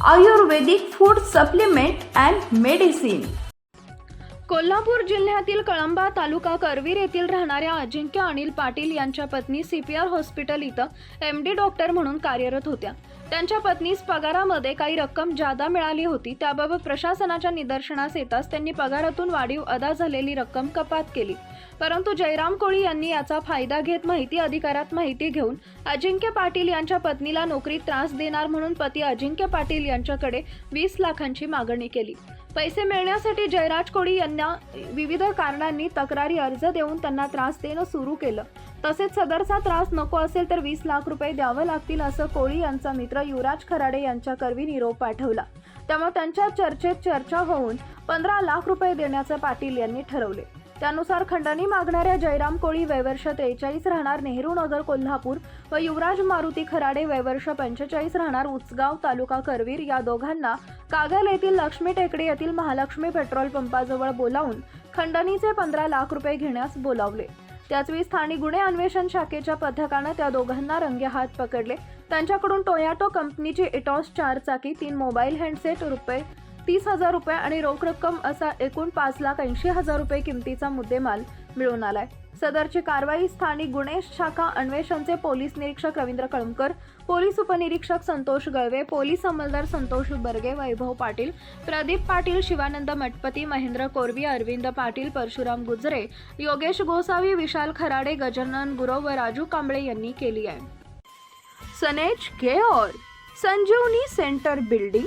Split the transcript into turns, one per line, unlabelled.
Ayurvedic food supplement and medicine
Kolhapur जिल्ह्यातील कळंबा तालुका करवीर येथील राहणाऱ्या अजिंक्य अनिल पाटील यांच्या पत्नी सी पी आर हॉस्पिटल इथं एम डी डॉक्टर म्हणून कार्यरत होत्या. त्यांच्या पत्नीस पगारामध्ये काही रक्कम जादा मिळाली होती. त्याबाबत प्रशासनाच्या निदर्शनास येताच त्यांनी पगारातून वाढीव अदा झालेली रक्कम कपात केली. परंतु जयराम कोळी यांनी याचा फायदा घेत माहिती अधिकारात माहिती घेऊन अजिंक्य पाटील यांच्या पत्नीला नोकरीत त्रास देणार म्हणून पती अजिंक्य पाटील यांच्याकडे वीस लाखांची मागणी केली. पैसे मिळण्यासाठी जयराज कोळी यांना विविध कारणांनी तक्रारी अर्ज देऊन त्यांना त्रास देणं सुरू केलं. तसेच सदरचा त्रास नको असेल तर वीस लाख रुपये द्यावं लागतील असं कोळी यांचा मित्र युवराज खराडे यांच्याकरवी निरोप पाठवला. त्यामुळे त्यांच्या चर्चेत चर्चा होऊन पंधरा लाख रुपये देण्याचं पाटील यांनी ठरवले. त्यानुसार खंडणी मागणाऱ्या जयराम कोळी वयवर्ष त्रेचाळीस राहणार नेहरू नगर कोल्हापूर व युवराज मारुती खराडे वयवर्ष पंचेचाळीस राहणार उचगाव तालुका करवीर या दोघांना कागल येथील लक्ष्मी टेकडी येथील महालक्ष्मी पेट्रोल पंपाजवळ बोलावून खंडणीचे पंधरा लाख रुपये घेण्यास बोलावले. त्याचवेळी स्थानिक गुन्हे अन्वेषण शाखेच्या पथकानं त्या दोघांना रंगेहात पकडले. त्यांच्याकडून टोयाटो कंपनीची इटॉस चार चाकी तीन मोबाईल हँडसेट रुपये तीस हजार रुपये आणि रोख रक्कम असा एकूण पाच लाख ऐंशी हजार रुपये किमतीचा मुद्देमाल मिळून आलाय. सदरची कारवाई स्थानिक गुन्हे शाखा अन्वेषणचे पोलीस निरीक्षक रवींद्र कळमकर पोलीस उपनिरीक्षक संतोष गळवे पोलीस अंमलदार संतोष बर्गे वैभव पाटील प्रदीप पाटील शिवानंद मठपती महेंद्र कोरवी अरविंद पाटील परशुराम गुजरे योगेश गोसावी विशाल खराडे गजानन गुरव व राजू कांबळे यांनी केली आहे. सनेज care Sanjeevani centre building.